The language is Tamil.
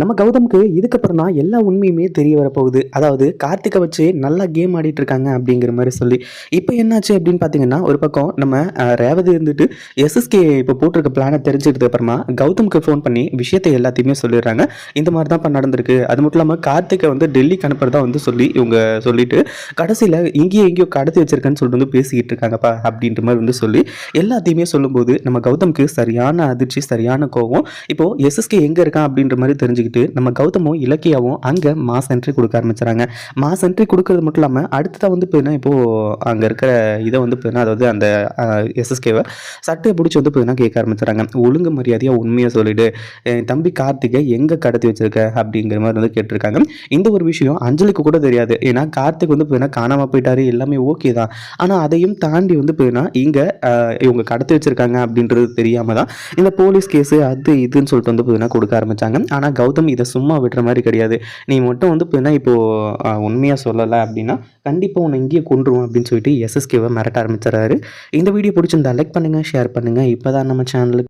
நம்ம கௌதம்க்கு இதுக்கப்புறம் தான் எல்லா உண்மையுமே தெரிய வரப்போகுது. அதாவது கார்த்திகை வச்சு நல்லா கேம் ஆடிட்டு இருக்காங்க அப்படிங்கிற மாதிரி சொல்லி. இப்போ என்னாச்சு அப்படின்னு பார்த்தீங்கன்னா ஒரு பக்கம் நம்ம ரேவதி இருந்துட்டு எஸ்எஸ்கே இப்போ போட்டிருக்க பிளானை தெரிஞ்சுக்கிட்டு அப்புறமா கௌதம்க்கு ஃபோன் பண்ணி விஷயத்தை எல்லாத்தையுமே சொல்லிடுறாங்க. இந்த மாதிரி தான் நடந்திருக்கு. அது மட்டும் இல்லாமல் கார்த்திகை வந்து டெல்லிக்கு அனுப்புறதா வந்து சொல்லி இவங்க சொல்லிட்டு கடைசியில் இங்கேயோ எங்கேயோ கடத்தி வச்சிருக்கேன்னு சொல்லிட்டு வந்து பேசிக்கிட்டு இருக்காங்கப்பா அப்படின்ற மாதிரி வந்து சொல்லி எல்லாத்தையுமே சொல்லும்போது நம்ம கௌதம்க்கு சரியான அதிர்ச்சி சரியான கோவம். இப்போ எஸ்எஸ்கே எங்கே இருக்கான் அப்படின்ற மாதிரி தெரிஞ்சுக்கிட்டு நம்ம கௌதமும் இலக்கியாவும் அங்கே மாஸ் என்ட்ரி கொடுக்க ஆரம்பிச்சுறாங்க. மாஸ் என்ட்ரி கொடுக்கறது மட்டும் இல்லாமல் அடுத்ததாக வந்து இப்போ இப்போது அங்கே இருக்கிற இதை வந்து இப்போ அதாவது அந்த எஸ்எஸ்கேவை சட்டையை பிடிச்சி வந்து இப்போ கேட்க ஆரம்பிச்சுறாங்க. ஒழுங்கு மரியாதையாக உண்மையை சொல்லிடு. என் தம்பி கார்த்திகை எங்கே கடத்தி வச்சிருக்க? அப்படிங்கிற மாதிரி வந்து கேட்டிருக்காங்க. இந்த ஒரு விஷயம் அஞ்சலிக்கு கூட தெரியாது. ஏன்னா கார்த்திக் வந்து இப்போ காணாமல் போயிட்டாரு. எல்லாமே ஓகே தான். ஆனால் அதையும் தாண்டி வந்து போயின்னா இங்கே இவங்க கடத்தி வச்சிருக்காங்க அப்படின்றது தெரியாமல் தான் இந்த போலீஸ் கேஸு அது இதுன்னு சொல்லிட்டு வந்து போயின்னா கொடுக்க ஆரம்பிச்சாங்க. ஆனால் கௌதம் இதை சும்மா விடுற மாதிரி கிடையாது. நீ மட்டும் வந்து பார்த்தீங்கன்னா இப்போது உண்மையாக சொல்லலை அப்படின்னா கண்டிப்பாக உன்னை இங்கேயே கொண்டுருவோம் அப்படின்னு சொல்லிட்டு எஸ்எஸ்கேவை மிரட்ட ஆரம்பிச்சிடறாரு. இந்த வீடியோ பிடிச்சிருந்தா லைக் பண்ணுங்கள் ஷேர் பண்ணுங்கள் இப்போ தான் நம்ம சேனலுக்கு